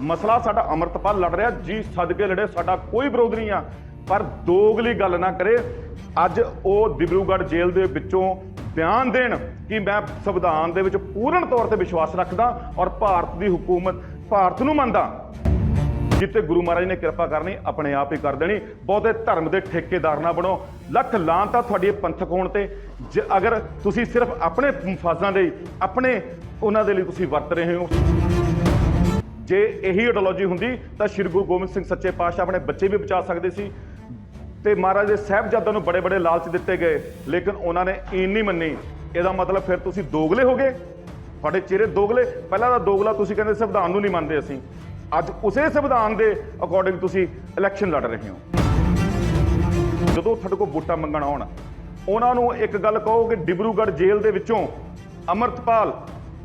ਮਸਲਾ ਸਾਡਾ ਅਮਰਤਪਾਲ ਲੜ ਰਿਹਾ, ਜੀ ਸਦਕੇ ਲੜੇ, ਸਾਡਾ ਕੋਈ ਵਿਰੋਧ ਨਹੀਂ ਆ। ਪਰ ਦੋਗਲੀ ਗੱਲ ਨਾ ਕਰੇ, ਅੱਜ ਉਹ ਦਿਬਰੂਗੜ੍ਹ ਜੇਲ੍ਹ ਦੇ ਵਿੱਚੋਂ ਬਿਆਨ ਦੇਣ ਕਿ ਮੈਂ ਸੰਵਿਧਾਨ ਦੇ ਵਿੱਚ ਪੂਰਨ ਤੌਰ ਤੇ ਵਿਸ਼ਵਾਸ ਰੱਖਦਾ ਔਰ ਭਾਰਤ ਦੀ ਹਕੂਮਤ ਭਾਰਤ ਨੂੰ ਮੰਨਦਾ। ਜਿੱਤੇ ਗੁਰੂ ਮਹਾਰਾਜ ਨੇ ਕਿਰਪਾ ਕਰਨੀ, ਆਪਣੇ ਆਪ ਹੀ ਕਰ ਦੇਣੀ। ਬਹੁਤੇ ਧਰਮ ਦੇ ਠੇਕੇਦਾਰ ਨਾ ਬਣੋ। ਲੱਖ ਲਾਂਤ ਆ ਤੁਹਾਡੀ ਪੰਥਕ ਹੋਣ ਤੇ। ਜੇ ਅਗਰ ਤੁਸੀਂ ਸਿਰਫ ਆਪਣੇ ਫਾਜ਼ਾਂ ਲਈ ਆਪਣੇ ਉਹਨਾਂ ਦੇ ਲਈ ਤੁਸੀਂ ਵਰਤ ਰਹੇ ਹੋ। ਜੇ ਇਹੀ ਆਈਡੀਓਲੋਜੀ ਹੁੰਦੀ ਤਾਂ ਸ਼੍ਰੀ ਗੁਰੂ ਗੋਬਿੰਦ ਸਿੰਘ ਸੱਚੇ ਪਾਤਸ਼ਾਹ ਆਪਣੇ ਬੱਚੇ ਵੀ ਬਚਾ ਸਕਦੇ ਸੀ ਤੇ ਮਹਾਰਾਜ ਦੇ ਸਾਹਿਬਜ਼ਾਦਿਆਂ ਨੂੰ ਬੜੇ ਬੜੇ ਲਾਲਚ ਦਿੱਤੇ ਗਏ, ਲੇਕਿਨ ਉਹਨਾਂ ਨੇ ਈਨ ਨਹੀਂ ਮੰਨੀ। ਇਹਦਾ ਮਤਲਬ ਫਿਰ ਤੁਸੀਂ ਦੋਗਲੇ ਹੋ ਗਏ ਤੁਹਾਡੇ ਚਿਹਰੇ ਦੋਗਲੇ? ਪਹਿਲਾਂ ਤਾਂ ਦੋਗਲਾ ਤੁਸੀਂ ਕਹਿੰਦੇ ਸੰਵਿਧਾਨ ਨੂੰ ਨਹੀਂ ਮੰਨਦੇ ਅਸੀਂ। ਅੱਜ ਉਸੇ ਸੰਵਿਧਾਨ ਦੇ ਅਕੋਰਡਿੰਗ ਤੁਸੀਂ ਇਲੈਕਸ਼ਨ ਲੜ ਰਹੇ ਹੋ। ਜਦੋਂ ਤੁਹਾਡੇ ਕੋਲ ਵੋਟਾਂ ਮੰਗਣ ਆਉਣ, ਉਹਨਾਂ ਨੂੰ ਇੱਕ ਗੱਲ ਕਹੋ ਕਿ ਡਿਬਰੂਗੜ੍ਹ ਜੇਲ੍ਹ ਦੇ ਵਿੱਚੋਂ ਅਮਰਤਪਾਲ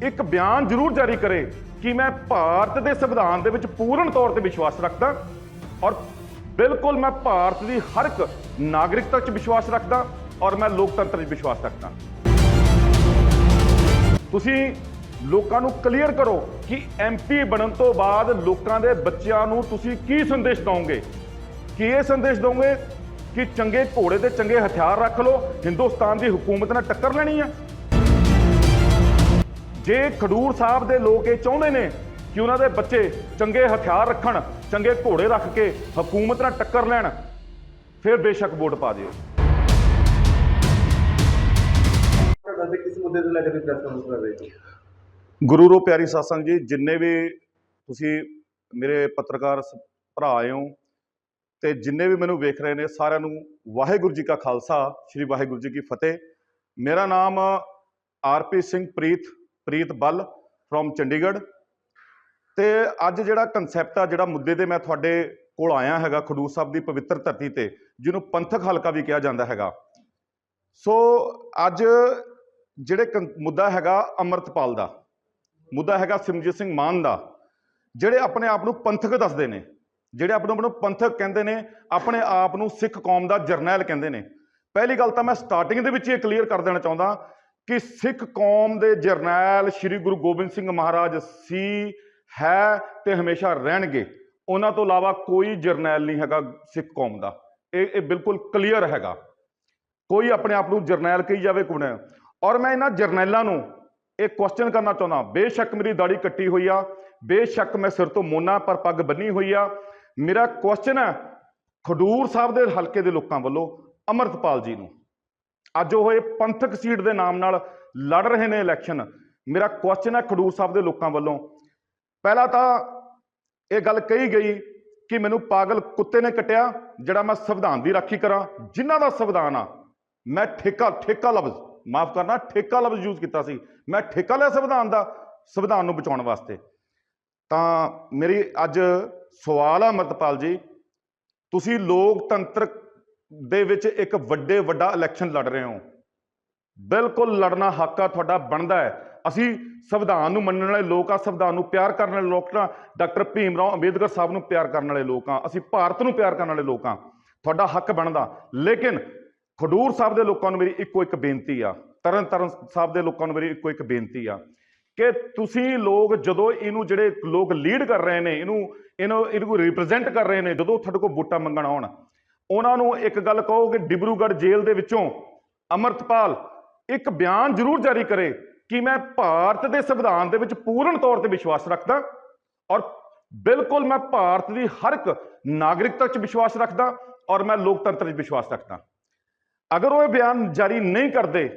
ਇੱਕ ਬਿਆਨ ਜ਼ਰੂਰ ਜਾਰੀ ਕਰੇ। ਕਿ ਮੈਂ ਭਾਰਤ ਦੇ ਸੰਵਿਧਾਨ ਦੇ ਵਿੱਚ ਪੂਰਨ ਤੌਰ ਤੇ ਵਿਸ਼ਵਾਸ ਰੱਖਦਾ ਔਰ ਬਿਲਕੁਲ ਮੈਂ ਭਾਰਤ ਦੀ ਹਰ ਇੱਕ ਨਾਗਰਿਕਤਾ 'ਚ ਵਿਸ਼ਵਾਸ ਰੱਖਦਾ ਔਰ ਮੈਂ ਲੋਕਤੰਤਰ 'ਚ ਵਿਸ਼ਵਾਸ ਰੱਖਦਾ। ਤੁਸੀਂ ਲੋਕਾਂ ਨੂੰ ਕਲੀਅਰ ਕਰੋ ਕਿ ਐਮਪੀ ਬਣਨ ਤੋਂ ਬਾਅਦ ਲੋਕਾਂ ਦੇ ਬੱਚਿਆਂ ਨੂੰ ਤੁਸੀਂ ਕੀ ਸੰਦੇਸ਼ ਦਿਓਗੇ ਕੀ ਇਹ ਸੰਦੇਸ਼ ਦਿਓਗੇ ਕਿ ਚੰਗੇ ਘੋੜੇ ਤੇ ਚੰਗੇ ਹਥਿਆਰ ਰੱਖ ਲਓ, ਹਿੰਦੁਸਤਾਨ ਦੀ ਹਕੂਮਤ ਨਾਲ ਟੱਕਰ ਲੈਣੀ ਆ? ਜੇ ਖਡੂਰ ਸਾਹਿਬ ਦੇ ਲੋਕ ਇਹ ਚਾਹੁੰਦੇ ਨੇ ਕਿ ਉਹਨਾਂ ਦੇ ਬੱਚੇ ਚੰਗੇ ਹਥਿਆਰ ਰੱਖਣ, ਚੰਗੇ ਘੋੜੇ ਰੱਖ ਕੇ ਹਕੂਮਤ ਨਾਲ ਟੱਕਰ ਲੈਣ, ਫਿਰ ਬੇਸ਼ੱਕ ਵੋਟ ਪਾ ਦਿਓ। ਗੁਰੂ ਰੋ ਪਿਆਰੀ ਸਾਸੰਗ ਜੀ, ਜਿੰਨੇ ਵੀ ਤੁਸੀਂ ਮੇਰੇ ਪੱਤਰਕਾਰ ਭਰਾ ਆਇਓ ਹੋ ਤੇ ਜਿੰਨੇ ਵੀ ਮੈਨੂੰ ਵੇਖ ਰਹੇ ਨੇ, ਸਾਰਿਆਂ ਨੂੰ ਵਾਹਿਗੁਰੂ ਜੀ ਕਾ ਖਾਲਸਾ, ਸ੍ਰੀ ਵਾਹਿਗੁਰੂ ਜੀ ਕੀ ਫਤਿਹ। ਮੇਰਾ ਨਾਮ ਆਰਪੀ ਸਿੰਘ ਪ੍ਰੀਤ ਪ੍ਰੀਤ ਬੱਲ ਫਰੋਮ ਚੰਡੀਗੜ੍ਹ। ਤੇ ਅੱਜ ਜਿਹੜਾ ਕਨਸੈਪਟ ਆ, ਜਿਹੜਾ ਮੁੱਦੇ ਤੇ ਮੈਂ ਤੁਹਾਡੇ ਕੋਲ ਆਇਆ ਹੈਗਾ, ਖਡੂਰ ਸਾਹਿਬ ਦੀ ਪਵਿੱਤਰ ਧਰਤੀ ਤੇ, ਜਿਹਨੂੰ ਪੰਥਕ ਹਲਕਾ ਵੀ ਕਿਹਾ ਜਾਂਦਾ ਹੈਗਾ। ਸੋ ਅੱਜ ਜਿਹੜੇ ਕੰ- ਮੁੱਦਾ ਹੈਗਾ ਅਮਰਤਪਾਲ ਦਾ, ਮੁੱਦਾ ਹੈਗਾ ਸਿਮਰਜੀਤ ਸਿੰਘ ਮਾਨ ਦਾ, ਜਿਹੜੇ ਆਪਣੇ ਆਪ ਨੂੰ ਪੰਥਕ ਦੱਸਦੇ ਨੇ, ਜਿਹੜੇ ਆਪਣੇ ਆਪ ਨੂੰ ਪੰਥਕ ਕਹਿੰਦੇ ਨੇ, ਆਪਣੇ ਆਪ ਨੂੰ ਸਿੱਖ ਕੌਮ ਦਾ ਜਰਨੈਲ ਕਹਿੰਦੇ ਨੇ। ਪਹਿਲੀ ਗੱਲ ਤਾਂ ਮੈਂ ਸਟਾਰਟਿੰਗ ਦੇ ਵਿੱਚ ਇਹ ਕਲੀਅਰ ਕਰ ਦੇਣਾ ਚਾਹੁੰਦਾ ਕਿ ਸਿੱਖ ਕੌਮ ਦੇ ਜਰਨੈਲ ਸ੍ਰੀ ਗੁਰੂ ਗੋਬਿੰਦ ਸਿੰਘ ਮਹਾਰਾਜ ਸੀ, ਹੈ ਤੇ ਹਮੇਸ਼ਾ ਰਹਿਣਗੇ। ਉਹਨਾਂ ਤੋਂ ਇਲਾਵਾ ਕੋਈ ਜਰਨੈਲ ਨਹੀਂ ਹੈਗਾ ਸਿੱਖ ਕੌਮ ਦਾ। ਇਹ ਇਹ ਬਿਲਕੁਲ ਕਲੀਅਰ ਹੈਗਾ। ਕੋਈ ਆਪਣੇ ਆਪ ਨੂੰ ਜਰਨੈਲ ਕਹੀ ਜਾਵੇ ਕੋਣ ਔਰ ਮੈਂ ਇਹਨਾਂ ਜਰਨੈਲਾਂ ਨੂੰ ਇਹ ਕੁਐਸਚਨ ਕਰਨਾ ਚਾਹੁੰਦਾ ਬੇਸ਼ੱਕ ਮੇਰੀ ਦਾੜੀ ਕੱਟੀ ਹੋਈ ਆ। ਬੇਸ਼ੱਕ ਮੈਂ ਸਿਰ ਤੋਂ ਮੋਨਾ ਪਰ ਪੱਗ ਬੰਨੀ ਹੋਈ ਆ। ਮੇਰਾ ਕੁਐਸਚਨ ਹੈ ਖਡੂਰ ਸਾਹਿਬ ਦੇ ਹਲਕੇ ਦੇ ਲੋਕਾਂ ਵੱਲੋਂ ਅਮਰਤਪਾਲ ਜੀ ਨੂੰ। ਅੱਜ ਉਹ ਇਹ ਪੰਥਕ ਸੀਟ ਦੇ ਨਾਮ ਨਾਲ ਲੜ ਰਹੇ ਨੇ ਇਲੈਕਸ਼ਨ ਮੇਰਾ ਕੁਐਸਚਨ ਹੈ ਖਡੂਰ ਸਾਹਿਬ ਦੇ ਲੋਕਾਂ ਵੱਲੋਂ। ਪਹਿਲਾਂ ਤਾਂ ਇਹ ਗੱਲ ਕਹੀ ਗਈ ਕਿ ਮੈਨੂੰ ਪਾਗਲ ਕੁੱਤੇ ਨੇ ਕੱਟਿਆ, ਜਿਹੜਾ ਮੈਂ ਸੰਵਿਧਾਨ ਦੀ ਰਾਖੀ ਕਰਾਂ। ਜਿਨ੍ਹਾਂ ਦਾ ਸੰਵਿਧਾਨ ਆ, ਮੈਂ ਠੇਕਾ ਠੇਕਾ ਲਫ਼ਜ਼, ਮਾਫ ਕਰਨਾ, ਠੇਕਾ ਲਫ਼ਜ਼ ਯੂਜ਼ ਕੀਤਾ ਸੀ। ਮੈਂ ਠੇਕਾ ਲਿਆ ਸੰਵਿਧਾਨ ਦਾ, ਸੰਵਿਧਾਨ ਨੂੰ ਬਚਾਉਣ ਵਾਸਤੇ। ਤਾਂ ਮੇਰੀ ਅੱਜ ਸਵਾਲ ਆ ਅਮਰਤਪਾਲ ਜੀ, ਤੁਸੀਂ ਲੋਕਤੰਤਰ ਦੇ ਵਿੱਚ ਇੱਕ ਵੱਡੇ ਵੱਡਾ ਇਲੈਕਸ਼ਨ ਲੜ ਰਹੇ ਹੋ। ਬਿਲਕੁਲ ਲੜਨਾ ਹੱਕ ਆ ਤੁਹਾਡਾ, ਬਣਦਾ ਹੈ। ਅਸੀਂ ਸੰਵਿਧਾਨ ਨੂੰ ਮੰਨਣ ਵਾਲੇ ਲੋਕ ਆ, ਸੰਵਿਧਾਨ ਨੂੰ ਪਿਆਰ ਕਰਨ ਵਾਲੇ ਲੋਕ ਆ। ਡਾਕਟਰ ਭੀਮ ਰਾਓ ਅੰਬੇਦਕਰ ਸਾਹਿਬ ਨੂੰ ਪਿਆਰ ਕਰਨ ਵਾਲੇ ਲੋਕ ਆ। ਅਸੀਂ ਭਾਰਤ ਨੂੰ ਪਿਆਰ ਕਰਨ ਵਾਲੇ ਲੋਕ ਆ। ਤੁਹਾਡਾ ਹੱਕ ਬਣਦਾ। ਲੇਕਿਨ ਖਡੂਰ ਸਾਹਿਬ ਦੇ ਲੋਕਾਂ ਨੂੰ ਮੇਰੀ ਇੱਕੋ ਇੱਕ ਬੇਨਤੀ ਆ। ਤਰਨ ਤਾਰਨ ਸਾਹਿਬ ਦੇ ਲੋਕਾਂ ਨੂੰ ਮੇਰੀ ਇੱਕੋ ਇੱਕ ਬੇਨਤੀ ਆ ਕਿ ਤੁਸੀਂ ਲੋਕ ਜਦੋਂ ਇਹਨੂੰ ਜਿਹੜੇ ਲੋਕ ਲੀਡ ਕਰ ਰਹੇ ਨੇ, ਇਹਨੂੰ ਇਹਨੂੰ ਇਹਨੂੰ ਰਿਪਰੈਜ਼ੈਂਟ ਕਰ ਰਹੇ ਨੇ, ਜਦੋਂ ਤੁਹਾਡੇ ਕੋਲ ਵੋਟਾਂ ਮੰਗਣ ਆਉਣ ਉਹਨਾਂ ਨੂੰ ਇੱਕ ਗੱਲ ਕਹੋ ਕਿ ਡਿਬਰੂਗੜ੍ਹ ਜੇਲ੍ਹ ਦੇ ਵਿੱਚੋਂ ਅਮਰਤਪਾਲ ਇੱਕ ਬਿਆਨ ਜ਼ਰੂਰ ਜਾਰੀ ਕਰੇ ਕਿ ਮੈਂ ਭਾਰਤ ਦੇ ਸੰਵਿਧਾਨ ਦੇ ਵਿੱਚ ਪੂਰਨ ਤੌਰ ਤੇ ਵਿਸ਼ਵਾਸ ਰੱਖਦਾ ਔਰ ਬਿਲਕੁਲ ਮੈਂ ਭਾਰਤ ਦੀ ਹਰ ਇੱਕ ਨਾਗਰਿਕਤਾ 'ਚ ਵਿਸ਼ਵਾਸ ਰੱਖਦਾ ਔਰ ਮੈਂ ਲੋਕਤੰਤਰ 'ਚ ਵਿਸ਼ਵਾਸ ਰੱਖਦਾ। ਅਗਰ ਉਹ ਇਹ ਬਿਆਨ ਜਾਰੀ ਨਹੀਂ ਕਰਦੇ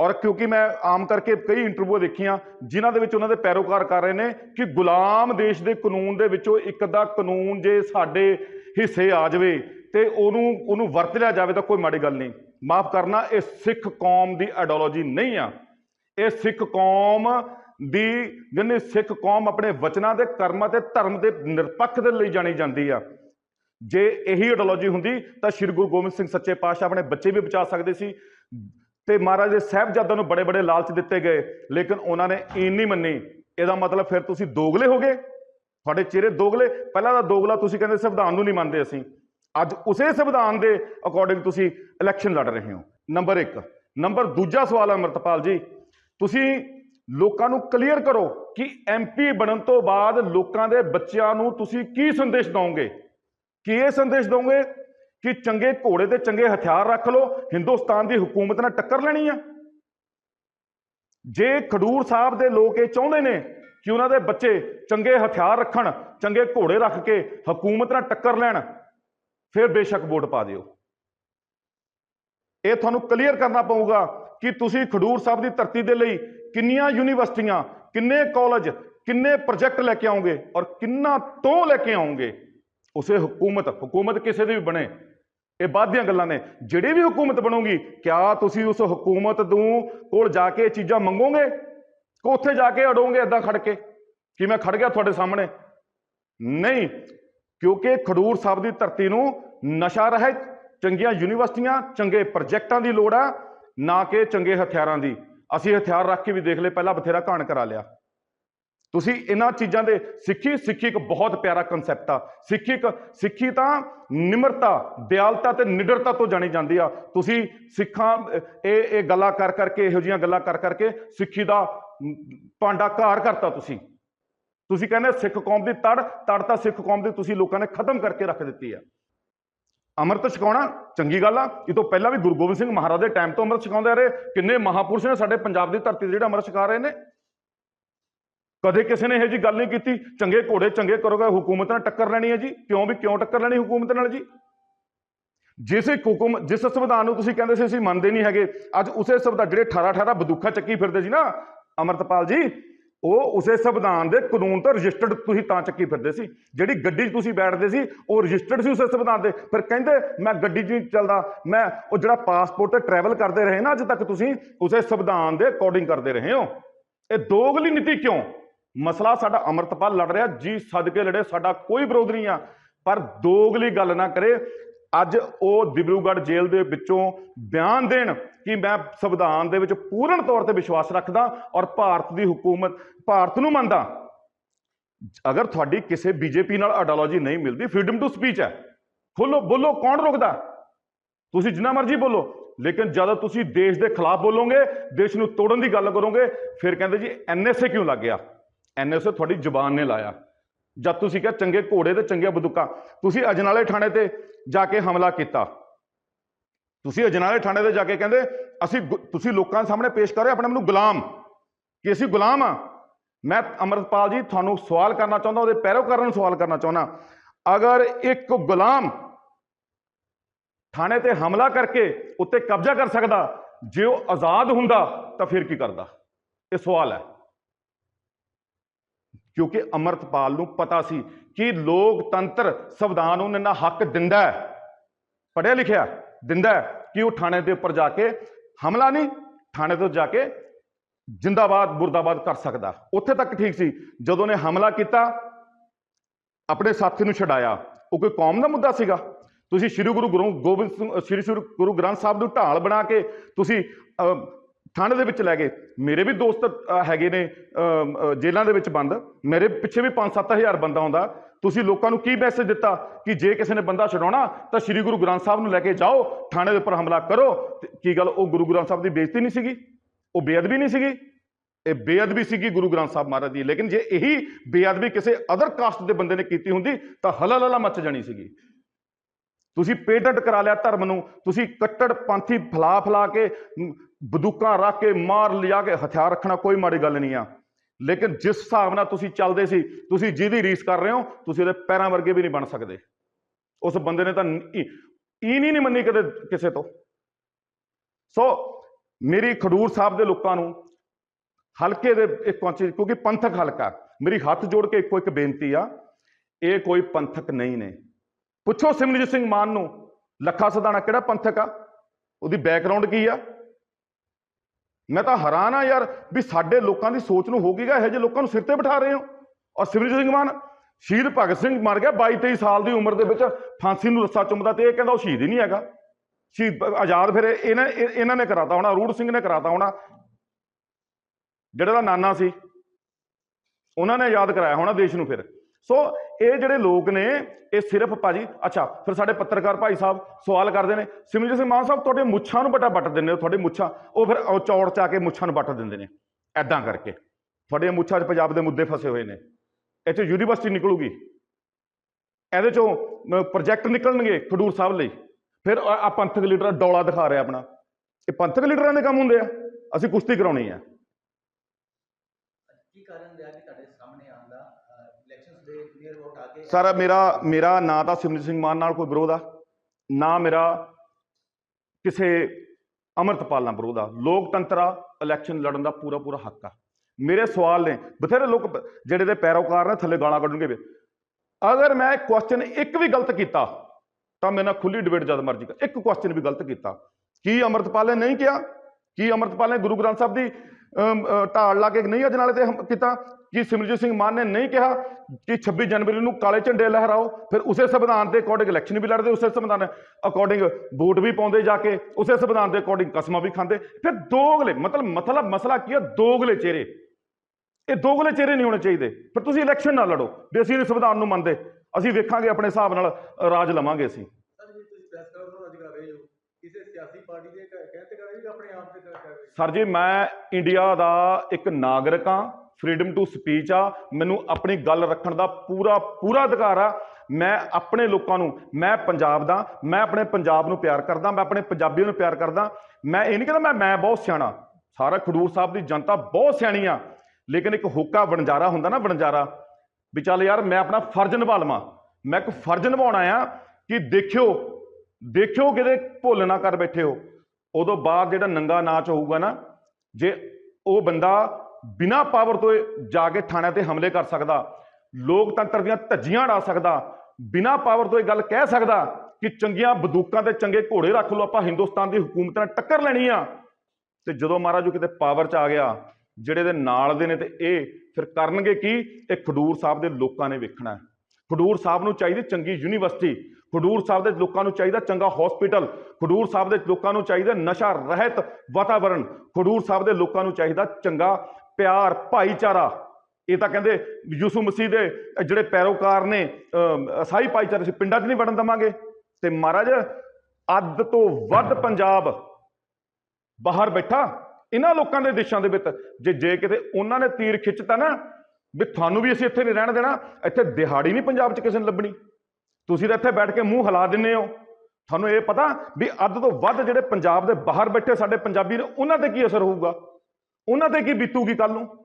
ਔਰ ਕਿਉਂਕਿ ਮੈਂ ਆਮ ਕਰਕੇ ਕਈ ਇੰਟਰਵਿਊ ਦੇਖੀਆਂ ਜਿਨ੍ਹਾਂ ਦੇ ਵਿੱਚ ਉਹਨਾਂ ਦੇ ਪੈਰੋਕਾਰ ਕਰ ਰਹੇ ਨੇ ਕਿ ਗੁਲਾਮ ਦੇਸ਼ ਦੇ ਕਾਨੂੰਨ ਦੇ ਵਿੱਚੋਂ ਇੱਕ ਦਾ ਕਾਨੂੰਨ ਜੇ ਸਾਡੇ ਹਿੱਸੇ ਆ ਜਾਵੇ ਤੇ ਉਹਨੂੰ ਉਹਨੂੰ ਵਰਤ ਲਿਆ ਜਾਵੇ ਤਾਂ ਕੋਈ ਮਾੜੀ ਗੱਲ ਨਹੀਂ। ਮਾਫ ਕਰਨਾ, ਇਹ ਸਿੱਖ ਕੌਮ ਦੀ ਆਈਡੀਓਲੋਜੀ ਨਹੀਂ ਆ। ਇਹ ਸਿੱਖ ਕੌਮ ਦੀ ਜਿਹਨੇ ਸਿੱਖ ਕੌਮ ਆਪਣੇ ਵਚਨਾਂ ਦੇ, ਕਰਮਾਂ ਤੇ ਧਰਮ ਦੇ ਨਿਰਪੱਖ ਦੇ ਲਈ ਜਾਣੀ ਜਾਂਦੀ ਆ। ਜੇ ਇਹੀ ਆਈਡੀਓਲੋਜੀ ਹੁੰਦੀ ਤਾਂ ਸ਼੍ਰੀ ਗੁਰੂ ਗੋਬਿੰਦ ਸਿੰਘ ਸੱਚੇ ਪਾਤਸ਼ਾਹ ਆਪਣੇ ਬੱਚੇ ਵੀ ਬਚਾ ਸਕਦੇ ਸੀ ਤੇ ਮਹਾਰਾਜ ਦੇ ਸਾਹਿਬਜ਼ਾਦਿਆਂ ਨੂੰ ਬੜੇ ਬੜੇ ਲਾਲਚ ਦਿੱਤੇ ਗਏ, ਲੇਕਿਨ ਉਹਨਾਂ ਨੇ ਈਨ ਨਹੀਂ ਮੰਨੀ। ਇਹਦਾ ਮਤਲਬ ਫਿਰ ਤੁਸੀਂ ਦੋਗਲੇ ਹੋ ਗਏ? ਤੁਹਾਡੇ ਚਿਹਰੇ ਦੋਗਲੇ? ਪਹਿਲਾਂ ਤਾਂ ਦੋਗਲਾ ਤੁਸੀਂ ਕਹਿੰਦੇ, ਸੰਵਿਧਾਨ ਨੂੰ ਨਹੀਂ ਮੰਨਦੇ ਅਸੀਂ। ਅੱਜ ਉਸੇ ਸੰਵਿਧਾਨ ਦੇ ਅਕੋਰਡਿੰਗ ਤੁਸੀਂ ਇਲੈਕਸ਼ਨ ਲੜ ਰਹੇ ਹੋ। ਨੰਬਰ 1 ਨੰਬਰ ਦੂਜਾ ਸਵਾਲ ਹੈ ਅਮਰਤਪਾਲ ਜੀ। ਤੁਸੀਂ ਲੋਕਾਂ ਨੂੰ ਕਲੀਅਰ ਕਰੋ ਕਿ ਐਮਪੀ ਬਣਨ ਤੋਂ ਬਾਅਦ ਲੋਕਾਂ ਦੇ ਬੱਚਿਆਂ ਨੂੰ ਤੁਸੀਂ ਕੀ ਸੰਦੇਸ਼ ਦਿਓਗੇ ਕੀ ਇਹ ਸੰਦੇਸ਼ ਦਿਓਗੇ ਕਿ ਚੰਗੇ ਘੋੜੇ ਤੇ ਚੰਗੇ ਹਥਿਆਰ ਰੱਖ ਲਓ, ਹਿੰਦੁਸਤਾਨ ਦੀ ਹਕੂਮਤ ਨਾਲ ਟੱਕਰ ਲੈਣੀ ਆ? ਜੇ ਖਡੂਰ ਸਾਹਿਬ ਦੇ ਲੋਕ ਇਹ ਚਾਹੁੰਦੇ ਨੇ ਕਿ ਉਹਨਾਂ ਦੇ ਬੱਚੇ ਚੰਗੇ ਹਥਿਆਰ ਰੱਖਣ, ਚੰਗੇ ਘੋੜੇ ਰੱਖ ਕੇ ਹਕੂਮਤ ਨਾਲ ਟੱਕਰ ਲੈਣ ਫਿਰ ਬੇਸ਼ੱਕ ਵੋਟ ਪਾ ਦਿਓ। ਇਹ ਤੁਹਾਨੂੰ ਕਲੀਅਰ ਕਰਨਾ ਪਊਗਾ ਕਿ ਤੁਸੀਂ ਖਡੂਰ ਸਾਹਿਬ ਦੀ ਧਰਤੀ ਦੇ ਲਈ ਕਿੰਨੀਆਂ ਯੂਨੀਵਰਸਿਟੀਆਂ, ਕਿੰਨੇ ਕਾਲਜ ਕਿੰਨੇ ਪ੍ਰੋਜੈਕਟ ਲੈ ਕੇ ਆਉਂਗੇ ਔਰ ਕਿੰਨਾ ਤੋਂ ਲੈ ਕੇ ਆਉਂਗੇ ਉਸੇ ਹਕੂਮਤ ਹਕੂਮਤ ਕਿਸੇ ਦੀ ਵੀ ਬਣੇ। ਇਹ ਬਾਅਦ ਦੀਆਂ ਗੱਲਾਂ ਨੇ। ਜਿਹੜੀ ਵੀ ਹਕੂਮਤ ਬਣੂਗੀ, ਕਿਆ ਤੁਸੀਂ ਉਸ ਹਕੂਮਤ ਨੂੰ ਕੋਲ ਜਾ ਕੇ ਚੀਜ਼ਾਂ ਮੰਗੋਗੇ? ਕਿ ਉੱਥੇ ਜਾ ਕੇ ਅੜੋਗੇ ਏਦਾਂ ਖੜ ਕੇ? ਕਿ ਮੈਂ ਖੜ ਗਿਆ ਤੁਹਾਡੇ ਸਾਹਮਣੇ? ਨਹੀਂ। ਕਿਉਂਕਿ ਖਡੂਰ ਸਾਹਿਬ ਦੀ ਧਰਤੀ ਨੂੰ ਨਸ਼ਾ ਰਹਿਤ ਚੰਗੀਆਂ ਯੂਨੀਵਰਸਿਟੀਆਂ ਚੰਗੇ ਪ੍ਰੋਜੈਕਟਾਂ ਦੀ ਲੋੜ ਆ ਨਾ ਕਿ ਚੰਗੇ ਹਥਿਆਰਾਂ ਦੀ। ਅਸੀਂ ਹਥਿਆਰ ਰੱਖ ਕੇ ਵੀ ਦੇਖ ਲਏ ਪਹਿਲਾਂ ਬਥੇਰਾ ਘਾਣ ਕਰਾ ਲਿਆ। ਤੁਸੀਂ ਇਹਨਾਂ ਚੀਜ਼ਾਂ ਦੇ ਸਿੱਖੀ ਸਿੱਖੀ ਇੱਕ ਬਹੁਤ ਪਿਆਰਾ ਕਨਸੈਪਟ ਆ। ਸਿੱਖੀ ਇੱਕ ਸਿੱਖੀ ਤਾਂ ਨਿਮਰਤਾ ਦਿਆਲਤਾ ਤੇ ਨਿਡਰਤਾ ਤੋਂ ਜਾਣੀ ਜਾਂਦੀ ਆ। ਤੁਸੀਂ ਸਿੱਖਾਂ ਇਹ ਇਹ ਗੱਲਾਂ ਕਰ ਕਰਕੇ ਇਹੋ ਜਿਹੀਆਂ ਗੱਲਾਂ ਕਰ ਕਰਕੇ ਸਿੱਖੀ ਦਾ ਅਮ, ਭਾਂਡਾ ਘਾਰ ਕਰਤਾ ਤੁਸੀਂ। ਤੁਸੀਂ ਕਹਿੰਦੇ ਸਿੱਖ ਕੌਮ ਦੀ ਤੜ ਤੜ ਤਾਂ ਸਿੱਖ ਕੌਮ ਦੀ ਤੁਸੀਂ ਲੋਕਾਂ ਨੇ ਖਤਮ ਕਰਕੇ ਰੱਖ ਦਿੱਤੀ ਆ। ਅੰਮ੍ਰਿਤ ਛਕਾਉਣਾ ਚੰਗੀ ਗੱਲ ਆ, ਇਹ ਤੋਂ ਪਹਿਲਾਂ ਵੀ ਗੁਰੂ ਗੋਬਿੰਦ ਸਿੰਘ ਮਹਾਰਾਜ ਦੇ ਟਾਈਮ ਤੋਂ ਅੰਮ੍ਰਿਤ ਛਕਾਉਂਦੇ ਰਹੇ, ਕਿੰਨੇ ਮਹਾਪੁਰਸ਼ ਨੇ ਸਾਡੇ ਪੰਜਾਬ ਦੀ ਧਰਤੀ ਤੇ ਜਿਹੜਾ ਅੰਮ੍ਰਿਤ ਛਕਾ ਰਹੇ ਨੇ। ਕਦੇ ਕਿਸੇ ਨੇ ਇਹ ਜੀ ਗੱਲ ਨਹੀਂ ਕੀਤੀ, ਚੰਗੇ ਘੋੜੇ ਚੰਗੇ ਕਰੋਗੇ, ਹਕੂਮਤ ਨਾਲ ਟੱਕਰ ਲੈਣੀ ਹੈ ਜੀ। ਕਿਉਂ ਵੀ ਕਿਉਂ ਟੱਕਰ ਲੈਣੀ ਹਕੂਮਤ ਨਾਲ ਜੀ? ਜਿਸ ਹੁਕਮ, ਜਿਸ ਸੰਵਿਧਾਨ ਨੂੰ ਤੁਸੀਂ ਕਹਿੰਦੇ ਸੀ, ਅਸੀਂ ਮੰਨਦੇ ਨਹੀਂ ਹੈਗੇ। ਅੱਜ ਉਸੇ ਸੰਵਿਧਾਨ, ਜਿਹੜੇ 18 18 ਬਦੂਖਾ ਚੱਕੀ ਫਿਰਦੇ ਸੀ ਨਾ, ਅਮਰਤਪਾਲ ਜੀ ਉਹ ਉਸੇ ਸੰਵਿਧਾਨ ਦੇ ਕਾਨੂੰਨ ਤੋਂ ਰਜਿਸਟਰਡ ਤੁਸੀਂ ਤਾਂ ਚੱਕੀ ਫਿਰਦੇ ਸੀ। ਜਿਹੜੀ ਗੱਡੀ 'ਚ ਤੁਸੀਂ ਬੈਠਦੇ ਸੀ, ਉਹ ਰਜਿਸਟਰਡ ਸੀ ਉਸੇ ਸੰਵਿਧਾਨ ਦੇ ਫਿਰ ਕਹਿੰਦੇ, ਮੈਂ ਗੱਡੀ 'ਚ ਨਹੀਂ ਚੱਲਦਾ, ਮੈਂ ਉਹ ਜਿਹੜਾ ਪਾਸਪੋਰਟ ਤੇ ਟਰੈਵਲ ਕਰਦੇ ਰਹੇ ਨਾ, ਅੱਜ ਤੱਕ ਤੁਸੀਂ ਉਸੇ ਸੰਵਿਧਾਨ ਦੇ ਅਕੋਰਡਿੰਗ ਕਰਦੇ ਰਹੇ ਹੋ। ਇਹ ਦੋਗਲੀ ਨੀਤੀ ਕਿਉਂ? ਮਸਲਾ ਸਾਡਾ ਅਮਰਤਪਾਲ ਲੜ ਰਿਹਾ, ਜੀ ਸਦਕੇ ਲੜੇ, ਸਾਡਾ ਕੋਈ ਵਿਰੋਧ ਨਹੀਂ ਆ। ਪਰ ਦੋਗਲੀ ਗੱਲ ਨਾ ਕਰੇ ਅੱਜ ਉਹ ਦਿਬਰੂਗੜ੍ਹ ਜੇਲ੍ਹ ਦੇ ਵਿੱਚੋਂ ਬਿਆਨ ਦੇਣ ਕਿ ਮੈਂ ਸੰਵਿਧਾਨ ਦੇ ਵਿੱਚ ਪੂਰਨ ਤੌਰ ਤੇ ਵਿਸ਼ਵਾਸ ਰੱਖਦਾ ਔਰ ਭਾਰਤ ਦੀ ਹਕੂਮਤ, ਭਾਰਤ ਨੂੰ ਮੰਨਦਾ। ਅਗਰ ਤੁਹਾਡੀ ਕਿਸੇ ਬੀਜੇਪੀ ਨਾਲ ਆਈਡੀਓਲੋਜੀ ਨਹੀਂ ਮਿਲਦੀ ਫਰੀडम ਟੂ ਸਪੀਚ ਹੈ। ਖੋਲੋ ਬੋਲੋ, ਕੌਣ ਰੋਕਦਾ? ਤੁਸੀਂ ਜਿੰਨਾ ਮਰਜ਼ੀ ਬੋਲੋ, ਲੇਕਿਨ ਜਦੋਂ ਤੁਸੀਂ ਦੇਸ਼ ਦੇ ਖਿਲਾਫ ਬੋਲੋਗੇ, ਦੇਸ਼ ਨੂੰ ਤੋੜਨ ਦੀ ਗੱਲ ਕਰੋਗੇ, ਫਿਰ ਕਹਿੰਦੇ ਜੀ ਐਨਐਸਏ ਕਿਉਂ ਲੱਗ ਗਿਆ? ਐਨਐਸਏ ਤੁਹਾਡੀ ਜ਼ੁਬਾਨ ਨੇ ਲਾਇਆ। ਜਦ ਤੁਸੀਂ ਕਿਹਾ ਚੰਗੇ ਘੋੜੇ ਤੇ ਚੰਗੇ ਬੰਦੂਕਾਂ, ਤੁਸੀਂ ਅਜਨਾਲੇ ਥਾਣੇ ਤੇ ਜਾ ਕੇ ਹਮਲਾ ਕੀਤਾ। ਤੁਸੀਂ ਅਜਨਾਲੇ ਥਾਣੇ ਤੇ ਜਾ ਕੇ ਕਹਿੰਦੇ, ਅਸੀਂ ਗੁ- ਤੁਸੀਂ ਲੋਕਾਂ ਦੇ ਸਾਹਮਣੇ ਪੇਸ਼ ਕਰ ਰਹੇ ਹੋ, ਆਪਣੇ ਆਪ ਨੂੰ ਗੁਲਾਮ। ਕਿ ਅਸੀਂ ਗੁਲਾਮ ਆ ਮੈਂ ਅਮਰਪਾਲ ਜੀ, ਤੁਹਾਨੂੰ ਸਵਾਲ ਕਰਨਾ ਚਾਹੁੰਦਾ, ਉਹਦੇ ਪੈਰੋਕਾਰਾਂ ਨੂੰ ਸਵਾਲ ਕਰਨਾ ਚਾਹੁੰਦਾ। ਅਗਰ ਇੱਕ ਗੁਲਾਮ ਥਾਣੇ ਤੇ ਹਮਲਾ ਕਰਕੇ ਉੱਤੇ ਕਬਜ਼ਾ ਕਰ ਸਕਦਾ, ਜੇ ਉਹ ਆਜ਼ਾਦ ਹੁੰਦਾ, ਤਾਂ ਫਿਰ ਕੀ ਕਰਦਾ? ਇਹ ਸਵਾਲ ਹੈ। ਕਿਉਂਕਿ ਅਮਰਤਪਾਲ ਨੂੰ ਪਤਾ ਸੀ ਕਿ ਲੋਕਤੰਤਰ ਸੰਵਿਧਾਨ ਨੂੰ ਨਾ ਹੱਕ ਦਿੰਦਾ ਹੈ। ਪੜ੍ਹਿਆ ਲਿਖਿਆ ਦਿੰਦਾ ਕਿ ਉਹ ਥਾਣੇ ਦੇ ਉੱਪਰ ਜਾ ਕੇ ਹਮਲਾ ਨਹੀਂ ਥਾਣੇ ਤੋਂ ਜਾ ਕੇ ਜਿੰਦਾਬਾਦ ਮੁਰਦਾਬਾਦ ਕਰ ਸਕਦਾ। ਉੱਥੇ ਤੱਕ ਠੀਕ ਸੀ। ਜਦੋਂ ਨੇ ਹਮਲਾ ਕੀਤਾ ਆਪਣੇ ਸਾਥੀ ਨੂੰ ਛਡਾਇਆ। ਉਹ ਕੋਈ ਕੌਮ ਦਾ ਮੁੱਦਾ ਸੀਗਾ। ਤੁਸੀਂ ਸ੍ਰੀ ਗੁਰੂ ਗੁਰੂ ਗੋਬਿੰਦ ਸਿੰਘ ਸ੍ਰੀ ਸ੍ਰੀ ਗੁਰੂ ਗ੍ਰੰਥ ਸਾਹਿਬ ਨੂੰ ਢਾਲ ਬਣਾ ਕੇ ਤੁਸੀਂ ਅਹ, ਥਾਣੇ ਦੇ ਵਿੱਚ ਲੈ ਗਏ। ਮੇਰੇ ਵੀ ਦੋਸਤ ਹੈਗੇ ਨੇ ਜੇਲ੍ਹਾਂ ਦੇ ਵਿੱਚ ਬੰਦ। ਮੇਰੇ ਪਿੱਛੇ ਵੀ 5-7000 ਬੰਦਾ ਆਉਂਦਾ ਤੁਸੀਂ ਲੋਕਾਂ ਨੂੰ ਕੀ ਮੈਸੇਜ ਦਿੱਤਾ ਕਿ ਜੇ ਕਿਸੇ ਨੇ ਬੰਦਾ ਛਡਾਉਣਾ, ਤਾਂ ਸ੍ਰੀ ਗੁਰੂ ਗ੍ਰੰਥ ਸਾਹਿਬ ਨੂੰ ਲੈ ਕੇ ਜਾਓ, ਥਾਣੇ ਦੇ ਉੱਪਰ ਹਮਲਾ ਕਰੋ। ਤੇ ਕੀ ਗੱਲ, ਉਹ ਗੁਰੂ ਗ੍ਰੰਥ ਸਾਹਿਬ ਦੀ ਬੇਇੱਜ਼ਤੀ ਨਹੀਂ ਸੀਗੀ? ਉਹ ਬੇਅਦਬੀ ਨਹੀਂ ਸੀਗੀ? ਇਹ ਬੇਅਦਬੀ ਸੀਗੀ ਗੁਰੂ ਗ੍ਰੰਥ ਸਾਹਿਬ ਮਹਾਰਾਜ ਦੀ। ਲੇਕਿਨ ਜੇ ਇਹੀ ਬੇਅਦਬੀ ਕਿਸੇ ਅਦਰ ਕਾਸਟ ਦੇ ਬੰਦੇ ਨੇ ਕੀਤੀ ਹੁੰਦੀ, ਤਾਂ ਹਲਲਲਾ ਮੱਚ ਜਾਣੀ ਸੀਗੀ। ਤੁਸੀਂ ਪੇਟੈਂਟ ਕਰਾ ਲਿਆ ਧਰਮ ਨੂੰ। ਤੁਸੀਂ ਕੱਟੜ ਪੰਥੀ ਫਲਾ ਫਲਾ ਕੇ ਬੰਦੂਕਾਂ ਰੱਖ ਕੇ ਮਾਰ ਲਿਆ ਕੇ ਹਥਿਆਰ ਰੱਖਣਾ ਕੋਈ ਮਾੜੀ ਗੱਲ ਨਹੀਂ ਆ। ਲੇਕਿਨ ਜਿਸ ਹਿਸਾਬ ਨਾਲ ਤੁਸੀਂ ਚੱਲਦੇ ਸੀ, ਤੁਸੀਂ ਜਿਹਦੀ ਰੀਸ ਕਰ ਰਹੇ ਹੋ, ਤੁਸੀਂ ਉਹਦੇ ਪੈਰਾਂ ਵਰਗੇ ਵੀ ਨਹੀਂ ਬਣ ਸਕਦੇ। ਉਸ ਬੰਦੇ ਨੇ ਤਾਂ ਈ ਈ ਨਹੀਂ ਮੰਨੀ ਕਦੇ ਕਿਸੇ ਤੋਂ। ਸੋ ਮੇਰੀ ਖਡੂਰ ਸਾਹਿਬ ਦੇ ਲੋਕਾਂ ਨੂੰ ਹਲਕੇ ਦੇ ਇੱਕ ਪਹੁੰਚੇ ਕਿਉਂਕਿ ਪੰਥਕ ਹਲਕਾ, ਮੇਰੀ ਹੱਥ ਜੋੜ ਕੇ ਇੱਕੋ ਇੱਕ ਬੇਨਤੀ ਆ, ਇਹ ਕੋਈ ਪੰਥਕ ਨਹੀਂ ਨੇ। ਪੁੱਛੋ ਸਿਮਰਜੀਤ ਸਿੰਘ ਮਾਨ ਨੂੰ, ਲੱਖਾ ਸਦਾਣਾ ਕਿਹੜਾ ਪੰਥਕ ਆ? ਉਹਦੀ ਬੈਕਗ੍ਰਾਉਂਡ ਕੀ ਆ? ਮੈਂ ਤਾਂ ਹੈਰਾਨ ਆ ਯਾਰ ਵੀ ਸਾਡੇ ਲੋਕਾਂ ਦੀ ਸੋਚ ਨੂੰ ਹੋ ਗਈਗਾ ਇਹੋ ਜਿਹੇ ਲੋਕਾਂ ਨੂੰ ਸਿਰ ਤੇ ਬਿਠਾ ਰਹੇ ਹੋ? ਔਰ ਸਿਮਰਜੀਤ ਸਿੰਘ ਮਾਨ, ਸ਼ਹੀਦ ਭਗਤ ਸਿੰਘ ਮਰ ਗਿਆ 22 23 ਸਾਲ ਦੀ ਉਮਰ ਦੇ ਵਿੱਚ, ਫਾਂਸੀ ਨੂੰ ਰੱਸਾ ਚੁੰਮਦਾ ਤੇ ਇਹ ਕਹਿੰਦਾ ਉਹ ਸ਼ਹੀਦ ਹੀ ਨਹੀਂ ਹੈਗਾ। ਸ਼ਹੀਦ ਆਜ਼ਾਦ ਫਿਰ ਇਹਨਾਂ ਇਹਨਾਂ ਨੇ ਕਰਾਤਾ ਹੋਣਾ, ਰੂੜ ਸਿੰਘ ਨੇ ਕਰਾਤਾ ਹੋਣਾ। ਜਿਹੜਾ ਦਾ ਨਾਨਾ ਸੀ, ਉਹਨਾਂ ਨੇ ਆਜ਼ਾਦ ਕਰਾਇਆ ਹੋਣਾ ਦੇਸ਼ ਨੂੰ ਫਿਰ। ਸੋ ਇਹ ਜਿਹੜੇ ਲੋਕ ਨੇ, ਇਹ ਸਿਰਫ ਭਾਜੀ, ਅੱਛਾ, ਫਿਰ ਸਾਡੇ ਪੱਤਰਕਾਰ ਭਾਈ ਸਾਹਿਬ ਸਵਾਲ ਕਰਦੇ ਨੇ ਸਿਮਰਜੀਤ ਸਿੰਘ ਮਾਨ ਸਾਹਿਬ, ਤੁਹਾਡੇ ਮੁੱਛਾਂ ਨੂੰ ਬਟਾ ਵੱਟ ਦਿੰਦੇ ਹੋ, ਤੁਹਾਡੇ ਮੁੱਛਾਂ, ਉਹ ਫਿਰ ਉਹ ਚੌੜ ਚ ਆ ਕੇ ਮੁੱਛਾਂ ਨੂੰ ਵੱਟ ਦਿੰਦੇ ਨੇ ਐਦਾਂ ਕਰਕੇ। ਤੁਹਾਡੀਆਂ ਮੁੱਛਾਂ 'ਚ ਪੰਜਾਬ ਦੇ ਮੁੱਦੇ ਫਸੇ ਹੋਏ ਨੇ। ਇਹ 'ਚੋਂ ਯੂਨੀਵਰਸਿਟੀ ਨਿਕਲੂਗੀ। ਇਹਦੇ 'ਚੋਂ ਪ੍ਰੋਜੈਕਟ ਨਿਕਲਣਗੇ ਖਡੂਰ ਸਾਹਿਬ ਲਈ। ਫਿਰ ਆ ਪੰਥਕ ਲੀਡਰ ਡੌਲਾ ਦਿਖਾ ਰਿਹਾ ਆਪਣਾ। ਇਹ ਪੰਥਕ ਲੀਡਰਾਂ ਦੇ ਕੰਮ ਹੁੰਦੇ ਆ। ਅਸੀਂ ਕੁਸ਼ਤੀ ਕਰਾਉਣੀ ਆ ਕੀ ਕਾਰਨ ਰਿਹਾ ਕਿ ਤੁਹਾਡੇ ਸਾਹਮਣੇ ਆਉਣ ਦਾ ਇਲੈਕਸ਼ਨਸ ਦੇ ਨੀਅਰ ਅਬਾਊਟ ਆ ਕੇ ਸਰ ਮੇਰਾ ਮੇਰਾ ਨਾ ਤਾਂ ਸਿਮਰਜੀਤ ਸਿੰਘ ਮਾਨ ਨਾਲ ਕੋਈ ਵਿਰੋਧ ਆ ਨਾ ਮੇਰਾ ਕਿਸੇ ਅਮਰਤਪਾਲ ਨਾਲ ਵਿਰੋਧ ਆ। ਲੋਕਤੰਤਰ ਆ ਇਲੈਕਸ਼ਨ ਲੜਨ ਦਾ ਪੂਰਾ ਪੂਰਾ ਹੱਕ ਆ। ਮੇਰੇ ਸਵਾਲ ਨੇ ਬਥੇਰੇ ਲੋਕ ਜਿਹੜੇ ਦੇ ਪੈਰੋਕਾਰ ਨੇ ਥੱਲੇ ਗਾਲਾਂ ਕੱਢਣਗੇ ਅਗਰ ਮੈਂ ਕੁਐਸਚਨ ਇੱਕ ਵੀ ਗਲਤ ਕੀਤਾ ਤਾਂ ਮੇਰੇ ਨਾਲ ਖੁੱਲੀ ਡਿਬੇਟ ਜਦ ਮਰਜ਼ੀ ਕਰ। ਇੱਕ ਕੁਐਸਚਨ ਵੀ ਗਲਤ ਕੀਤਾ। ਕੀ ਅਮਰਤਪਾਲ ਨੇ ਨਹੀਂ ਕਿਹਾ? ਕੀ ਅਮਰਤਪਾਲ ਨੇ ਗੁਰੂ ਗ੍ਰੰਥ ਸਾਹਿਬ ਦੀ ਅਮ, ਢਾਲ ਲਾ ਕੇ ਨਹੀਂ ਅਜਨਾਲੇ ਤੇ ਕੀਤਾ? ਕੀ ਸਿਮਰਜੀਤ ਸਿੰਘ ਮਾਨ ਨੇ ਨਹੀਂ ਕਿਹਾ ਕਿ 26 ਜਨਵਰੀ ਨੂੰ ਕਾਲੇ ਝੰਡੇ ਲਹਿਰਾਓ ਫਿਰ ਉਸੇ ਸੰਵਿਧਾਨ ਦੇ ਅਕੋਰਡਿੰਗ ਇਲੈਕਸ਼ਨ ਵੀ ਲੜਦੇ ਉਸੇ ਸੰਵਿਧਾਨ ਅਕੋਰਡਿੰਗ ਵੋਟ ਵੀ ਪਾਉਂਦੇ ਜਾ ਕੇ ਉਸੇ ਸੰਵਿਧਾਨ ਦੇ ਅਕੋਰਡਿੰਗ ਕਸਮਾਂ ਵੀ ਖਾਂਦੇ। ਫਿਰ ਦੋਗਲੇ ਮਤਲਬ ਮਤਲਬ ਮਸਲਾ ਕੀ ਹੈ ਦੋਗਲੇ ਚਿਹਰੇ। ਇਹ ਦੋਗਲੇ ਚਿਹਰੇ ਨਹੀਂ ਹੋਣੇ ਚਾਹੀਦੇ। ਫਿਰ ਤੁਸੀਂ ਇਲੈਕਸ਼ਨ ਨਾ ਲੜੋ ਵੀ ਅਸੀਂ ਨਹੀਂ ਸੰਵਿਧਾਨ ਨੂੰ ਮੰਨਦੇ। ਅਸੀਂ ਵੇਖਾਂਗੇ ਆਪਣੇ ਹਿਸਾਬ ਨਾਲ ਰਾਜ ਲਵਾਂਗੇ ਅਸੀਂ। ਜੀ ਕਿਸੇ ਸਿਆਸੀ ਪਾਰਟੀ ਦੇ ਕਹਿ- ਤੇ ਜਾਂ ਆਪਣੇ ਆਪ ਤੇ ਸਰ ਜੀ ਮੈਂ ਇੰਡੀਆ ਦਾ ਇੱਕ ਨਾਗਰਿਕ ਹਾਂ। ਫਰੀडम ਟੂ ਸਪੀਚ ਆ, ਮੈਨੂੰ ਆਪਣੀ ਗੱਲ ਰੱਖਣ ਦਾ ਪੂਰਾ ਪੂਰਾ ਅਧਿਕਾਰ ਆ। ਮੈਂ ਆਪਣੇ ਲੋਕਾਂ ਨੂੰ, ਮੈਂ ਪੰਜਾਬ ਦਾ, ਮੈਂ ਆਪਣੇ ਪੰਜਾਬ ਨੂੰ ਪਿਆਰ ਕਰਦਾ, ਮੈਂ ਆਪਣੇ ਪੰਜਾਬੀਆਂ ਨੂੰ ਪਿਆਰ ਕਰਦਾ। ਮੈਂ ਇਹ ਨਹੀਂ ਕਹਿੰਦਾ ਮੈਂ ਮੈਂ ਬਹੁਤ ਸਿਆਣਾ। ਸਾਰਾ ਖਡੂਰ ਸਾਹਿਬ ਦੀ ਜਨਤਾ ਬਹੁਤ ਸਿਆਣੀ ਆ। ਲੇਕਿਨ ਇੱਕ ਹੋਕਾ ਵਣਜਾਰਾ ਹੁੰਦਾ ਨਾ ਵਣਜਾਰਾ, ਵੀ ਚੱਲ ਯਾਰ ਮੈਂ ਆਪਣਾ ਫਰਜ਼ ਨਿਭਾ ਲਵਾਂ। ਮੈਂ ਇੱਕ ਫਰਜ਼ ਨਿਭਾਉਣਾ ਆ ਕਿ ਦੇਖਿਓ ਦੇਖਿਓ ਕਿਤੇ ਭੁੱਲ ਨਾ ਕਰ ਬੈਠੇ ਹੋ। ਉਦੋਂ ਬਾਅਦ ਜਿਹੜਾ ਨੰਗਾ ਨਾਚ ਹੋਊਗਾ ਨਾ, ਜੇ ਉਹ ਬੰਦਾ ਬਿਨਾ ਪਾਵਰ ਤੋਂ ਜਾ ਕੇ ਥਾਣਿਆਂ ਤੇ ਹਮਲੇ ਕਰ ਸਕਦਾ। ਲੋਕਤੰਤਰ ਦੀਆਂ ਧੱਜੀਆਂ ਉਡਾ ਸਕਦਾ। ਬਿਨਾ ਪਾਵਰ ਤੋਂ ਇਹ ਗੱਲ ਕਹਿ ਸਕਦਾ ਕਿ ਚੰਗੀਆਂ ਬੰਦੂਕਾਂ ਤੇ ਚੰਗੇ ਘੋੜੇ ਰੱਖ ਲਓ, ਆਪਾਂ ਹਿੰਦੁਸਤਾਨ ਦੀ ਹਕੂਮਤ ਨਾਲ ਟੱਕਰ ਲੈਣੀ ਆ। ਤੇ ਜਦੋਂ ਮਹਾਰਾਜ ਉਹ ਕਿਤੇ ਪਾਵਰ 'ਚ ਆ ਗਿਆ, ਜਿਹੜੇ ਦੇ ਨਾਲ ਦੇ ਨੇ ਤੇ ਇਹ ਫਿਰ ਕਰਨਗੇ ਕੀ? ਇਹ ਖਡੂਰ ਸਾਹਿਬ ਦੇ ਲੋਕਾਂ ਨੇ ਵੇਖਣਾ ਖਡੂਰ ਸਾਹਿਬ ਨੂੰ ਚਾਹੀਦੀ ਚੰਗੀ ਯੂਨੀਵਰਸਿਟੀ। ਖਡੂਰ ਸਾਹਿਬ ਦੇ ਲੋਕਾਂ ਨੂੰ ਚਾਹੀਦਾ ਚੰਗਾ ਹਸਪੀਟਲ ਖਡੂਰ ਸਾਹਿਬ ਦੇ ਲੋਕਾਂ ਨੂੰ ਚਾਹੀਦਾ ਨਸ਼ਾ ਰਹਿਤ ਵਾਤਾਵਰਣ। ਖਡੂਰ ਸਾਹਿਬ ਦੇ ਲੋਕਾਂ ਨੂੰ ਚਾਹੀਦਾ ਚੰਗਾ ਪਿਆਰ ਭਾਈਚਾਰਾ। ਇਹ ਤਾਂ ਕਹਿੰਦੇ ਯੂਸੂ ਮਸੀਹ ਦੇ ਜਿਹੜੇ ਪੈਰੋਕਾਰ ਨੇ ਅਮ, ਈਸਾਈ ਭਾਈਚਾਰੇ ਸੀ ਪਿੰਡਾਂ 'ਚ ਨਹੀਂ ਵੜਨ ਦਵਾਂਗੇ। ਤੇ ਮਹਾਰਾਜ ਅੱਧ ਤੋਂ ਵੱਧ ਪੰਜਾਬ ਬਾਹਰ ਬੈਠਾ ਇਹਨਾਂ ਲੋਕਾਂ ਦੇ ਦੇਸ਼ਾਂ ਦੇ ਵਿੱਚ। ਜੇ ਜੇ ਕਿਤੇ ਉਹਨਾਂ ਨੇ ਤੀਰ ਖਿੱਚਤਾ ਨਾ ਵੀ ਤੁਹਾਨੂੰ ਵੀ ਅਸੀਂ ਇੱਥੇ ਨਹੀਂ ਰਹਿਣ ਦੇਣਾ ਇੱਥੇ ਦਿਹਾੜੀ ਨਹੀਂ ਪੰਜਾਬ 'ਚ ਕਿਸੇ ਨੂੰ ਲੱਭਣੀ। ਤੁਸੀਂ ਤਾਂ ਇੱਥੇ ਬੈਠ ਕੇ ਮੂੰਹ ਹਿਲਾ ਦਿੰਦੇ ਹੋ। ਤੁਹਾਨੂੰ ਇਹ ਪਤਾ ਵੀ ਅੱਧ ਤੋਂ ਵੱਧ ਜਿਹੜੇ ਪੰਜਾਬ ਦੇ ਬਾਹਰ ਬੈਠੇ ਸਾਡੇ ਪੰਜਾਬੀ ਨੇ ਉਹਨਾਂ ਤੇ ਕੀ ਅਸਰ ਹੋਊਗਾ? ਉਹਨਾਂ ਤੇ ਕੀ ਬੀਤੂਗੀ ਕੱਲ ਨੂੰ?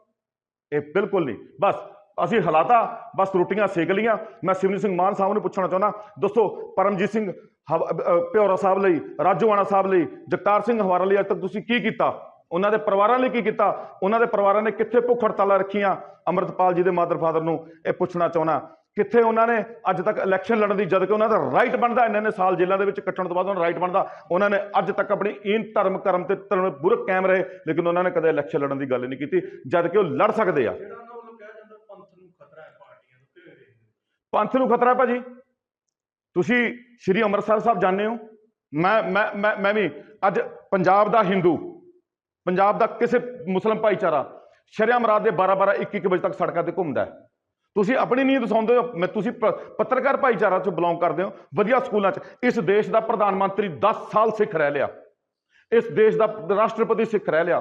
ਇਹ ਬਿਲਕੁਲ ਨਹੀਂ। ਬਸ, ਅਸੀਂ ਹਲਾਤਾ, ਬਸ ਰੋਟੀਆਂ ਸੇਕ ਲੀਆਂ ਮੈਂ ਸਿਮਰਨ ਸਿੰਘ ਮਾਨ ਸਾਹਿਬ ਨੂੰ ਪੁੱਛਣਾ ਚਾਹੁੰਦਾ, ਦੱਸੋ ਪਰਮਜੀਤ ਸਿੰਘ ਹਵ- ਪਿਓਰਾ ਸਾਹਿਬ ਲਈ ਰਾਜੋਆਣਾ ਸਾਹਿਬ ਲਈ, ਜਗਤਾਰ ਸਿੰਘ ਹਵਾਰਾ ਲਈ ਅੱਜ ਤੱਕ ਤੁਸੀਂ ਕੀ ਕੀਤਾ? ਉਹਨਾਂ ਦੇ ਪਰਿਵਾਰਾਂ ਲਈ ਕੀ ਕੀਤਾ? ਉਹਨਾਂ ਦੇ ਪਰਿਵਾਰਾਂ ਨੇ ਕਿੱਥੇ ਭੁੱਖ ਹੜਤਾਲਾਂ ਰੱਖੀਆਂ? ਅਮਰਤਪਾਲ ਜੀ ਦੇ ਮਾਦਰ ਫਾਦਰ ਨੂੰ ਇਹ ਪੁੱਛਣਾ ਚਾਹੁੰਦਾ। ਕਿੱਥੇ ਉਹਨਾਂ ਨੇ ਅੱਜ ਤੱਕ ਇਲੈਕਸ਼ਨ ਲੜਨ ਦੀ ਜਦ ਕਿ ਉਹਨਾਂ ਦਾ ਰਾਈਟ ਬਣਦਾ ਇੰਨੇ ਨੇ ਸਾਲ ਜੇਲ੍ਹਾਂ ਦੇ ਵਿੱਚ ਕੱਟਣ ਤੋਂ ਬਾਅਦ ਉਹਨਾਂ ਰਾਈਟ ਬਣਦਾ। ਉਹਨਾਂ ਨੇ ਅੱਜ ਤੱਕ ਆਪਣੀ ਇਨ ਧਰਮ ਕਰਮ ਤੇ ਧਰਮ ਬੁਰਕ ਕਾਇਮ ਰਹੇ ਲੇਕਿਨ ਉਹਨਾਂ ਨੇ ਕਦੇ ਇਲੈਕਸ਼ਨ ਲੜਨ ਦੀ ਗੱਲ ਨਹੀਂ ਕੀਤੀ ਜਦ ਕਿ ਉਹ ਲੜ ਸਕਦੇ ਆ। ਨੂੰ ਖਤਰਾ ਹੈ? ਪੰਥ ਨੂੰ ਖਤਰਾ ਹੈ ਭਾਜੀ। ਤੁਸੀਂ ਸ਼੍ਰੀ ਅੰਮ੍ਰਿਤਸਰ ਸਾਹਿਬ ਜਾਣਦੇ ਹੋ। ਮੈਂ ਮੈਂ ਮੈਂ ਮੈਂ ਵੀ ਅੱਜ ਪੰਜਾਬ ਦਾ ਹਿੰਦੂ ਪੰਜਾਬ ਦਾ ਕਿਸੇ ਮੁਸਲਮ ਭਾਈਚਾਰਾ ਸ਼ਰਿਆਮ ਰਾਤ ਦੇ 12 12 1 1 ਵਜੇ ਤੱਕ ਸੜਕਾਂ ਤੇ ਘੁੰਮਦਾ ਹੈ। ਤੁਸੀਂ ਆਪਣੀ ਨੀਂਦ ਸੌਂਦੇ ਹੋ, ਮੈਂ ਤੁਸੀਂ ਪ- ਪੱਤਰਕਾਰ ਭਾਈਚਾਰਾ ਚ ਬਿਲੋਂਗ ਕਰਦੇ ਹੋ, ਵਧੀਆ ਸਕੂਲਾਂ ਚ। ਇਸ ਦੇਸ਼ ਦਾ ਪ੍ਰਧਾਨ ਮੰਤਰੀ 10 ਸਾਲ ਸਿੱਖ ਰਹਿ ਲਿਆ। ਇਸ ਦੇਸ਼ ਦਾ ਰਾਸ਼ਟਰਪਤੀ ਸਿੱਖ ਰਹਿ ਲਿਆ।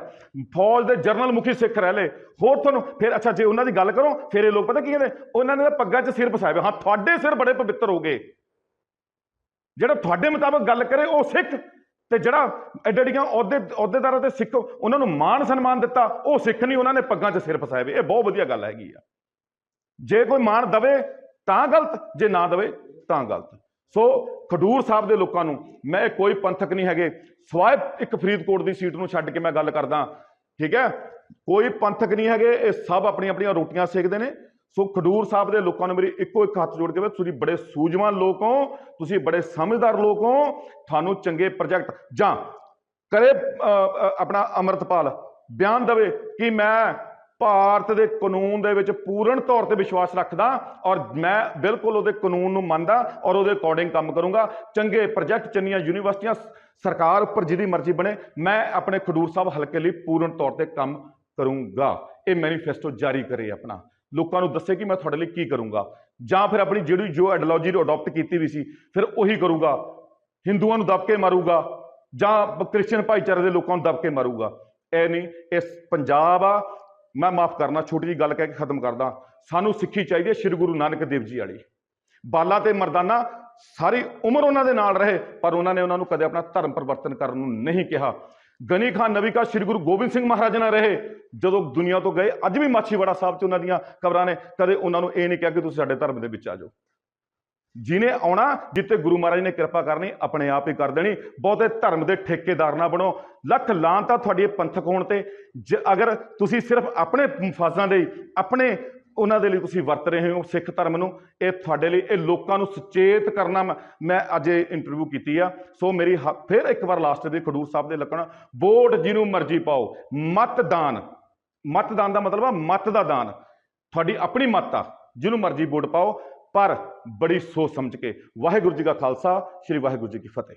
ਫੌਜ ਦੇ ਜਰਨਲ ਮੁਖੀ ਸਿੱਖ ਰਹਿ ਲਏ। ਹੋਰ ਤੁਹਾਨੂੰ ਫਿਰ, ਅੱਛਾ, ਜੇ ਉਹਨਾਂ ਦੀ ਗੱਲ ਕਰੋ, ਫਿਰ ਇਹ ਲੋਕ ਪਤਾ ਕੀ ਕਹਿੰਦੇ? ਉਹਨਾਂ ਨੇ ਤਾਂ ਪੱਗਾਂ 'ਚ ਸਿਰ ਫਸਾਇਆ ਹਾਂ, ਤੁਹਾਡੇ ਸਿਰ ਬੜੇ ਪਵਿੱਤਰ ਹੋ ਗਏ। ਜਿਹੜਾ ਤੁਹਾਡੇ ਮੁਤਾਬਕ ਗੱਲ ਕਰੇ, ਉਹ ਸਿੱਖ। ਤੇ ਜਿਹੜਾ ਐਡੇ ਐਡੀਆਂ ਅਹੁਦੇ, ਅਹੁਦੇਦਾਰਾਂ ਤੇ ਸਿੱਖ, ਉਹਨਾਂ ਨੂੰ ਮਾਣ ਸਨਮਾਨ ਦਿੱਤਾ, ਉਹ ਸਿੱਖ ਨਹੀਂ, ਉਹਨਾਂ ਨੇ ਪੱਗਾਂ 'ਚ ਸਿਰ ਫਸਾਏ ਇਹ ਬਹੁਤ ਵਧੀਆ ਗੱਲ ਹੈਗੀ ਆ। ਜੇ ਕੋਈ ਮਾਣ ਦਵੇ ਤਾਂ ਗਲਤ, ਜੇ ਨਾ ਦਵੇ ਤਾਂ ਗਲਤ। ਸੋ ਖਡੂਰ ਸਾਹਿਬ ਦੇ ਲੋਕਾਂ ਨੂੰ ਮੈਂ ਇਹ ਕੋਈ ਪੰਥਕ ਨਹੀਂ ਹੈਗੇ। ਸਵਾਏ ਇੱਕ ਫਰੀਦਕੋਟ ਦੀ ਸੀਟ ਨੂੰ ਛੱਡ ਕੇ ਮੈਂ ਗੱਲ ਕਰਦਾ। ਠੀਕ ਹੈ? ਕੋਈ ਪੰਥਕ ਨਹੀਂ ਹੈਗੇ, ਇਹ ਸਭ ਆਪਣੀਆਂ ਆਪਣੀਆਂ ਰੋਟੀਆਂ ਸੇਕਦੇ ਨੇ। ਸੋ ਖਡੂਰ ਸਾਹਿਬ ਦੇ ਲੋਕਾਂ ਨੂੰ ਮੇਰੀ ਇੱਕੋ ਇੱਕ ਹੱਥ ਜੋੜ ਕੇ ਬਈ ਤੁਸੀਂ ਬੜੇ ਸੂਝਵਾਨ ਲੋਕ ਹੋ, ਤੁਸੀਂ ਬੜੇ ਸਮਝਦਾਰ ਲੋਕ ਹੋ। ਤੁਹਾਨੂੰ ਚੰਗੇ ਪ੍ਰੋਜੈਕਟ ਜਾਂ ਕਰੇ ਆਪਣਾ ਅਮਰਤਪਾਲ ਬਿਆਨ ਦਵੇ ਕਿ ਮੈਂ ਭਾਰਤ ਦੇ ਕਾਨੂੰਨ ਦੇ ਵਿੱਚ ਪੂਰਨ ਤੌਰ ਤੇ ਵਿਸ਼ਵਾਸ ਰੱਖਦਾ ਔਰ ਮੈਂ ਬਿਲਕੁਲ ਉਹਦੇ ਕਾਨੂੰਨ ਨੂੰ ਮੰਨਦਾ ਔਰ ਉਹਦੇ ਅਕੋਰਡਿੰਗ ਕੰਮ ਕਰੂੰਗਾ। ਚੰਗੇ ਪ੍ਰੋਜੈਕਟ ਚੰਗੀਆਂ ਯੂਨੀਵਰਸਿਟੀਆਂ ਸਰਕਾਰ ਉੱਪਰ ਜਿਹਦੀ ਮਰਜ਼ੀ ਬਣੇ, ਮੈਂ ਆਪਣੇ ਖਡੂਰ ਸਾਹਿਬ ਹਲਕੇ ਲਈ ਪੂਰਨ ਤੌਰ ਤੇ ਕੰਮ ਕਰੂੰਗਾ। ਇਹ ਮੈਨੀਫੈਸਟੋ ਜਾਰੀ ਕਰੇ ਆਪਣਾ। ਲੋਕਾਂ ਨੂੰ ਦੱਸੇ ਕਿ ਮੈਂ ਤੁਹਾਡੇ ਲਈ ਕੀ ਕਰੂੰਗਾ। ਜਾਂ ਫਿਰ ਆਪਣੀ ਜਿਹੜੀ ਜੋ ਆਈਡੀਓਲੋਜੀ ਨੂੰ ਅਡਾਪਟ ਕੀਤੀ ਵੀ ਸੀ, ਫਿਰ ਉਹੀ ਕਰੂਗਾ। ਹਿੰਦੂਆਂ ਨੂੰ ਦਬ ਕੇ ਮਾਰੂਗਾ ਜਾਂ ਕ੍ਰਿਸਚੀਅਨ ਭਾਈਚਾਰੇ ਦੇ ਲੋਕਾਂ ਨੂੰ ਦਬ ਕੇ ਮਾਰੂਗਾ। ਇਹ ਨਹੀਂ, ਇਸ ਪੰਜਾਬ ਆ ਮੈਂ ਮਾਫ ਕਰਨਾ, ਛੋਟੀ ਜੀ ਗੱਲ ਕਹਿ ਕੇ ਖਤਮ ਕਰਦਾ। ਸਾਨੂੰ ਸਿੱਖੀ ਚਾਹੀਦੀ ਹੈ ਸ੍ਰੀ ਗੁਰੂ ਨਾਨਕ ਦੇਵ ਜੀ ਵਾਲੀ। ਬਾਲਾ ਤੇ ਮਰਦਾਨਾ ਸਾਰੀ ਉਮਰ ਉਹਨਾਂ ਦੇ ਨਾਲ ਰਹੇ, ਪਰ ਉਹਨਾਂ ਨੇ ਉਹਨਾਂ ਨੂੰ ਕਦੇ ਆਪਣਾ ਧਰਮ ਪਰਿਵਰਤਨ ਕਰਨ ਨੂੰ ਨਹੀਂ ਕਿਹਾ। ਗਨੀ ਖਾਨ ਨਬੀ ਕਾ ਸ੍ਰੀ ਗੁਰੂ ਗੋਬਿੰਦ ਸਿੰਘ ਮਹਾਰਾਜ ਨਾਲ ਰਹੇ। ਜਦੋਂ ਦੁਨੀਆ ਤੋਂ ਗਏ, ਅੱਜ ਵੀ ਮਾਛੀਵਾੜਾ ਸਾਹਿਬ 'ਚ ਉਹਨਾਂ ਦੀਆਂ ਕਬਰਾਂ ਨੇ, ਕਦੇ ਉਹਨਾਂ ਨੂੰ ਇਹ ਨਹੀਂ ਕਿਹਾ ਕਿ ਤੁਸੀਂ ਸਾਡੇ ਧਰਮ ਦੇ ਵਿੱਚ ਆ ਜਾਓ। ਜਿਹਨੇ ਆਉਣਾ ਜਿੱਤੇ ਗੁਰੂ ਮਹਾਰਾਜ ਨੇ ਕਿਰਪਾ ਕਰਨੀ, ਆਪਣੇ ਆਪ ਹੀ ਕਰ ਦੇਣੀ। ਬਹੁਤੇ ਧਰਮ ਦੇ ਠੇਕੇਦਾਰ ਨਾ ਬਣੋ। ਲੱਖ ਲਾਂ ਤਾਂ ਤੁਹਾਡੇ ਪੰਥਕ ਹੋਣ ਤੇ। ਜ- ਅਗਰ ਤੁਸੀਂ ਸਿਰਫ ਆਪਣੇ ਫਾਜ਼ਾਂ ਦੇ, ਆਪਣੇ ਉਹਨਾਂ ਦੇ ਲਈ ਤੁਸੀਂ ਵਰਤ ਰਹੇ ਹੋ ਸਿੱਖ ਧਰਮ ਨੂੰ, ਇਹ ਤੁਹਾਡੇ ਲਈ, ਇਹ ਲੋਕਾਂ ਨੂੰ ਸੁਚੇਤ ਕਰਨਾ ਮੈਂ- ਮੈਂ ਅੱਜ ਇਹ ਇੰਟਰਵਿਊ ਕੀਤੀ ਆ। ਸੋ ਮੇਰੀ ਹ- ਫਿਰ ਇੱਕ ਵਾਰ ਲਾਸਟ ਦੇ ਖਡੂਰ ਸਾਹਿਬ ਦੇ ਲੱਗਣਾ ਵੋਟ ਜਿਹਨੂੰ ਮਰਜ਼ੀ ਪਾਓ। ਮਤਦਾਨ। ਮਤਦਾਨ ਦਾ ਮਤਲਬ ਆ ਮਤ ਦਾ ਦਾਨ। ਤੁਹਾਡੀ ਆਪਣੀ ਮਤ ਆ, ਜਿਹਨੂੰ ਮਰਜ਼ੀ ਵੋਟ ਪਾਓ। ਪਰ ਬੜੀ ਸੋਚ ਸਮਝ ਕੇ। ਵਾਹਿਗੁਰੂ ਜੀ ਕਾ ਖਾਲਸਾ ਸ੍ਰੀ ਵਾਹਿਗੁਰੂ ਜੀ ਕੀ ਫਤਿਹ।